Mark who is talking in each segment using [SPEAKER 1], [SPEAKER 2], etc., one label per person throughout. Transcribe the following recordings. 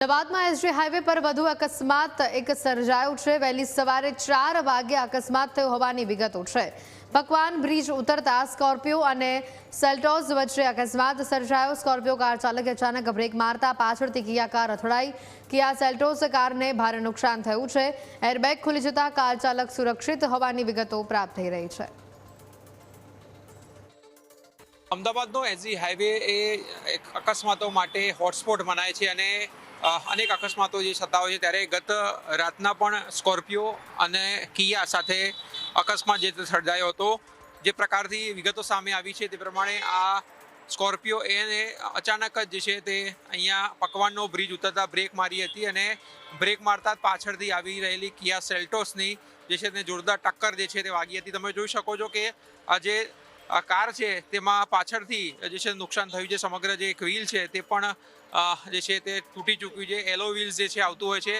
[SPEAKER 1] અમદાવાદમાં SG highway પર વધુ અકસ્માત, એક સર્જાયો છે. વહેલી સવારે ચાર વાગે અકસ્માત થયો હોવાની વિગતો છે. પકવાન, બ્રિજ ઉતરતા સ્કોર્પિયો અને સેલ્ટોઝ વચ્ચે અકસ્માત સર્જાયો. સ્કોર્પિયો કાર ચાલકે અચાનક બ્રેક મારતા પાછળથી કિયા કાર અથડાઈ. કિયા સેલ્ટોસ કારને ભારે નુકસાન થયું છે. એરબેગ ખુલી જતા કાર ચાલક સુરક્ષિત હોવાની વિગતો પ્રાપ્ત થઈ રહી છે.
[SPEAKER 2] અમદાવાદનો એસજી હાઈવે એ અકસ્માતો માટે હોટસ્પોટ મનાય છે અને અનેક અકસ્માતો જે થતા હોય છે ત્યારે ગત રાતના પણ સ્કોર્પિયો અને કિયા સાથે અકસ્માત જે સર્જાયો હતો, જે પ્રકારથી વિગતો સામે આવી છે તે પ્રમાણે આ સ્કોર્પિયો એને અચાનક જ જે છે તે અહીંયા પકવાનનો બ્રિજ ઉતરતા બ્રેક મારી હતી અને બ્રેક મારતા જ પાછળથી આવી રહેલી કિયા સેલ્ટોસની જે છે તે જોરદાર ટક્કર જે છે તે વાગી હતી. તમે જોઈ શકો છો કે આ જે કાર છે તેમાં પાછળથી જે છે નુકસાન થયું છે, સમગ્ર જે એક વ્હીલ છે તે પણ જે છે તે તૂટી ચૂક્યું છે. એલો વ્હીલ્સ જે છે આવતું હોય છે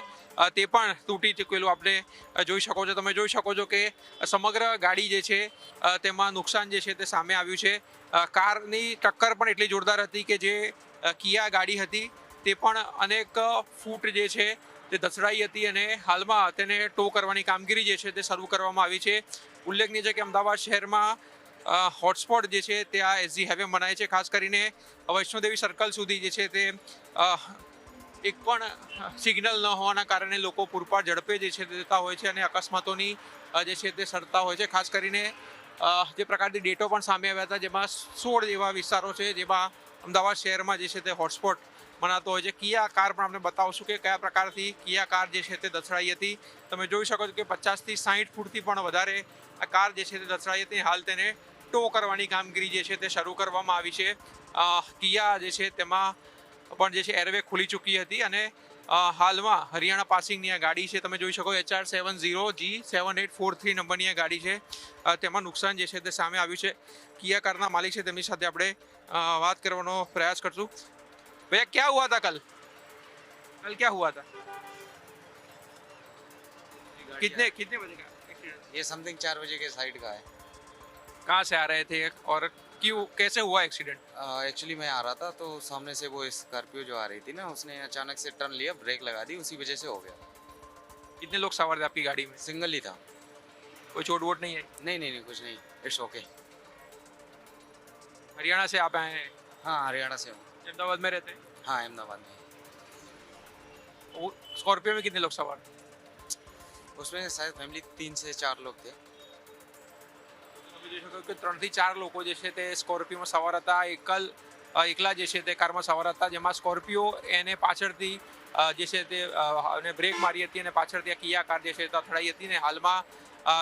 [SPEAKER 2] તે પણ તૂટી ચૂકેલું આપણે જોઈ શકો છો. તમે જોઈ શકો છો કે સમગ્ર ગાડી જે છે તેમાં નુકસાન જે છે તે સામે આવ્યું છે. કારની ટક્કર પણ એટલી જોરદાર હતી કે જે કિયા ગાડી હતી, તે પણ અનેક ફૂટ જે છે તે ધસડાઈ હતી અને હાલમાં તેને ટો કરવાની કામગીરી જે છે તે શરૂ કરવામાં આવી છે. ઉલ્લેખનીય છે કે અમદાવાદ શહેરમાં હોટસ્પોટ જે છે તે આ એસજી હાઈવે મનાય છે. ખાસ કરીને વૈષ્ણોદેવી સર્કલ સુધી જે છે તે એક પણ સિગ્નલ ન હોવાના કારણે લોકો પૂરપાટ ઝડપે જે છે જતા હોય છે અને અકસ્માતોની જે છે તે સરતા હોય છે. ખાસ કરીને જે પ્રકારની ડેટો પણ સામે આવ્યા હતા, જેમાં સોળ જેવા વિસ્તારો છે, જેમાં અમદાવાદ શહેરમાં જે છે તે હોટસ્પોટ મનાતો હોય છે. કિયા કાર પણ આપણે બતાવશું કે કયા પ્રકારથી કિયા કાર જે છે તે દસડાઈ હતી. તમે જોઈ શકો છો કે પચાસથી સાહીઠ ફૂટથી પણ વધારે આ કાર જે છે તે દસડાઈ હતી. હાલ તેને ટો કરવાની કામગીરી જે છે તે શરૂ કરવામાં આવી છે અ, કિયા જે છે તેમાં પણ જે છે એરવેગ ખુલી ચૂકી હતી અને અ, હાલમાં હરિયાણા પાસિંગની આ ગાડી છે તમે જોઈ શકો HR seven zero G seven eight four three નંબરની આ ગાડી છે અ, તેમાં નુકસાન જે છે તે સામે આવ્યું છે કિયા કારના માલિક છે તેમની સાથે આપણે અ, વાત કરવાનો પ્રયાસ કરશું भैया क्या हुआ था कल कल क्या हुआ था कितने कितने बजे का एक्सीडेंट
[SPEAKER 3] ये समथिंग चार बजे के साइड का है
[SPEAKER 2] कहाँ से आ रहे थे और क्यों कैसे हुआ एक्सीडेंट
[SPEAKER 3] एक्चुअली मैं आ रहा था तो सामने से वो स्कॉर्पियो जो आ रही थी ना उसने अचानक से टर्न लिया ब्रेक लगा दी उसी वजह से हो गया।
[SPEAKER 2] कितने लोग सवार थे आपकी गाड़ी में?
[SPEAKER 3] सिंगल ही था।
[SPEAKER 2] कोई चोट वोट नहीं है?
[SPEAKER 3] नहीं नहीं नहीं कुछ नहीं इट्स ओके
[SPEAKER 2] हरियाणा से आप आए हैं?
[SPEAKER 3] हाँ हरियाणा से
[SPEAKER 2] अहमदाबाद में रहते हैं?
[SPEAKER 3] हाँ अहमदाबाद में।
[SPEAKER 2] स्कॉर्पियो में कितने लोग सवार थे?
[SPEAKER 3] उसमें शायद फैमिली तीन से चार लोग थे।
[SPEAKER 2] તમે જોઈ શકો ત્રણથી ચાર લોકો જે છે તે સ્કોર્પિયોમાં સવાર હતા. એકલ એકલા જે છે તે કારમાં સવાર હતા. જેમાં સ્કોર્પિયો એને પાછળથી જે છે તે બ્રેક મારી હતી અને પાછળથી આ કિયા કાર જે છે તે અથડાઈ હતી ને હાલમાં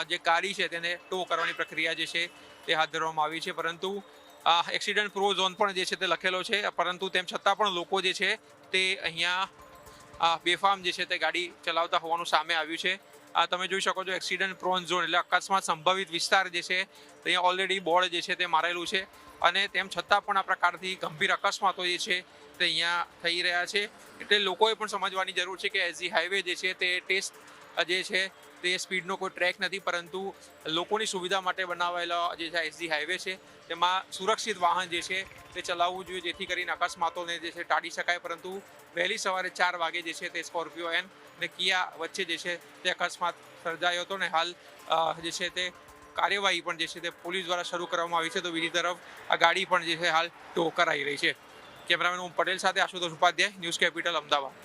[SPEAKER 2] જે ગાડી છે તેને ટો કરવાની પ્રક્રિયા જે છે તે હાથ ધરવામાં આવી છે. પરંતુ એક્સિડન્ટ પ્રો ઝોન પણ જે છે તે લખેલો છે. પરંતુ તેમ છતાં પણ લોકો જે છે તે અહીંયા બેફામ જે છે તે ગાડી ચલાવતા હોવાનું સામે આવ્યું છે. આ તમે જોઈ શકો છો એક્સિડન્ટ પ્રોન ઝોન એટલે અકસ્માત સંભવિત વિસ્તાર જે છે અહીંયા ઓલરેડી બોર્ડ જે છે તે મારેલું છે. અને તેમ છતાં પણ આ પ્રકારથી ગંભીર અકસ્માતો જે છે, તે અહીંયા થઈ રહ્યા છે. એટલે લોકોએ પણ સમજવાની જરૂર છે કે એસજી હાઈવે જે છે તે ટેસ્ટ જે છે તે સ્પીડનો કોઈ ટ્રેક નથી, પરંતુ લોકોની સુવિધા માટે બનાવાયેલો જે છે એસજી હાઈવે છે, તેમાં સુરક્ષિત વાહન જે છે, તે ચલાવવું જોઈએ, જેથી કરીને અકસ્માતોને જે છે, ટાળી શકાય. પરંતુ વહેલી સવારે ચાર વાગે જે છે, તે સ્કોર્પિયો એન અને કિયા વચ્ચે જે છે, તે અકસ્માત સર્જાયો હતો ને હાલ જે છે, તે કાર્યવાહી પણ જે છે, તે પોલીસ દ્વારા શરૂ કરવામાં આવી છે. તો બીજી તરફ આ ગાડી પણ જે છે, હાલ ટો કરાઈ રહી છે. કેમેરામેન ઓમ પટેલ સાથે આશુતોષ ઉપાધ્યાય, ન્યૂઝ કેપિટલ, અમદાવાદ.